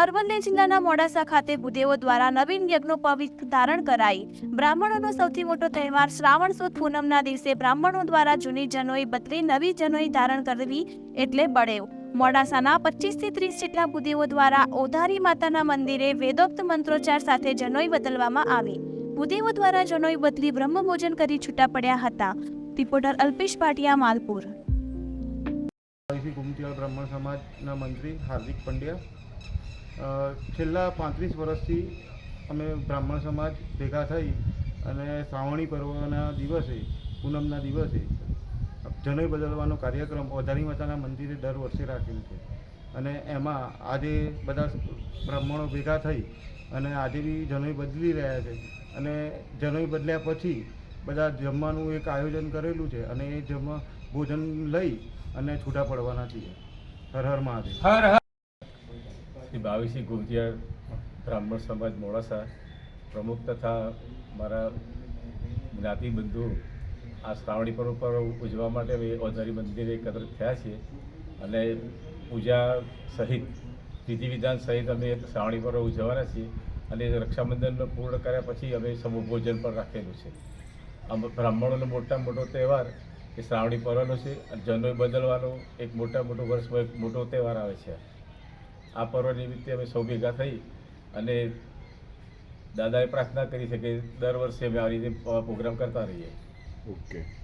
અરવલ્લી જિલ્લાના મોડાસા ખાતે ભૂદેવો દ્વારા નવીન યજ્ઞોપવિત ધારણ કરાઈ. બ્રાહ્મણોનો સૌથી મોટો તહેવાર શ્રાવણ સુદ પૂનમના દિવસે બ્રાહ્મણો દ્વારા જૂની જનોઈ બદલી નવી જનોઈ ધારણ કરવી એટલે બળેવ. મોડાસાના પચીસથી ત્રીસ જેટલા ભૂદેવો દ્વારા ઓધારી માતાના મંદિરે વેદોક્ત મંત્રોચ્ચાર સાથે જનોઈ બદલવામાં આવી. ભૂદેવો દ્વારા જનોઈ બદલી બ્રહ્મભોજન કરી છૂટા પડ્યા હતા. રિપોર્ટર અલ્પેશ પાટિયા માલપુર. અહીંથી બ્રાહ્મણ સમાજના મંત્રી હાર્દિક પંડ્યા છેલ્લા પાંત્રીસ વર્ષથી અમે બ્રાહ્મણ સમાજ ભેગા થઈ અને શ્રાવણી પર્વના દિવસે, પૂનમના દિવસે જનોઈ બદલવાનો કાર્યક્રમ ઓધારી માતાના મંદિરે દર વર્ષે રાખેલ છે. અને એમાં આજે બધા બ્રાહ્મણો ભેગા થઈ અને આજે બી જનોઈ બદલી રહ્યા છે. અને જનોઈ બદલ્યા પછી બધા જમવાનું એક આયોજન કરેલું છે અને એ જમવા ભોજન લઈ અને છૂટા પડવાના છીએ. હર હર મહાદેવ. શ્રી ભાવિસિંહ ગુંજિયાર બ્રાહ્મણ સમાજ મોડાસા, પ્રમુખ તથા મારા જ્ઞાતિ બંધુ આ શ્રાવણી પર્વ પર ઉજવા માટે અમે ઓધારી મંદિરે એકત્ર થયા છીએ અને પૂજા સહિત વિધિ વિધાન સહિત અમે શ્રાવણી પર્વ ઉજવવાના છીએ અને રક્ષાબંધનનો પૂર્ણ કર્યા પછી અમે સમૂહ ભોજન પણ રાખેલું છે. આમ બ્રાહ્મણોનો મોટા મોટો તહેવાર એ શ્રાવણી પર્વનો છે જનોય બદલવાનો એક મોટા મોટો વર્ષમાં એક મોટો તહેવાર આવે છે. આ પર્વ નિમિત્તે અમે સૌ ભેગા થઈ અને દાદાએ પ્રાર્થના કરી છે કે દર વર્ષે અમે આ રીતે પ્રોગ્રામ કરતા રહીએ. ઓકે.